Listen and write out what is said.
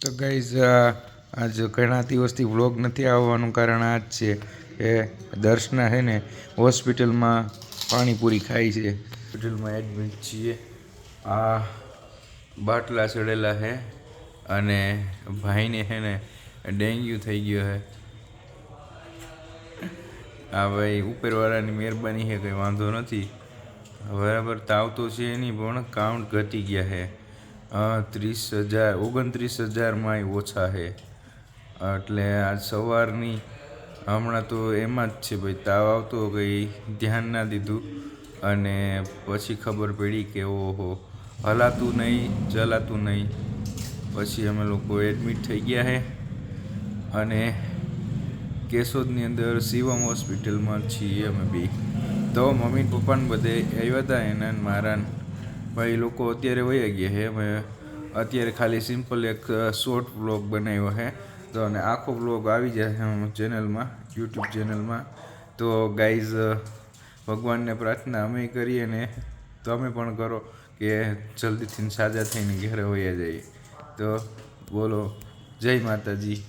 તો ગાઈઝ આજ ઘણા દિવસથી વ્લોગ નથી આવવાનું કારણ આ જ છે કે દર્શના છે ને હોસ્પિટલમાં પાણીપુરી ખાય છે. હોસ્પિટલમાં એડમિટ છીએ. આ બાટલા ચડેલા છે અને ભાઈને છે ને ડેન્ગ્યુ થઈ ગયો છે આ ભાઈ ઉપરવાળાની મહેરબાની છે કંઈ વાંધો નથી. બરાબર તાવ તો છે નહીં પણ કાઉન્ટ ઘટી ગયા છે ત્રીસ હજાર, ઓગણત્રીસ હજારમાં ઓછા છે એટલે આજ સવારની, હમણાં તો એમાં જ છે ભાઈ, તાવ આવતો કંઈ ધ્યાન ના દીધું. અને પછી ખબર પડી કે ઓહો, હલાતું નહીં, ચલાતું નહીં. પછી અમે લોકો એડમિટ થઈ ગયા છે અને કેશોદની અંદર શિવમ હોસ્પિટલમાં છીએ અમે બી. તો મમ્મી પપ્પાને બધે આવ્યા હતા એના મારા ભાઈ લોકો અત્યારે વયા ગયા છે. અમે અત્યારે ખાલી સિમ્પલ એક શોર્ટ વ્લોગ બનાવ્યો છે. તો અને આખો વ્લોગ આવી જશે ચેનલમાં યુટ્યુબ ચેનલમાં તો ગાઈઝ ભગવાનને પ્રાર્થના અમે કરીએ ને તમે પણ કરો કે જલ્દીથી સાજા થઈને ઘરે વયા જઈએ. તો બોલો, જય માતાજી.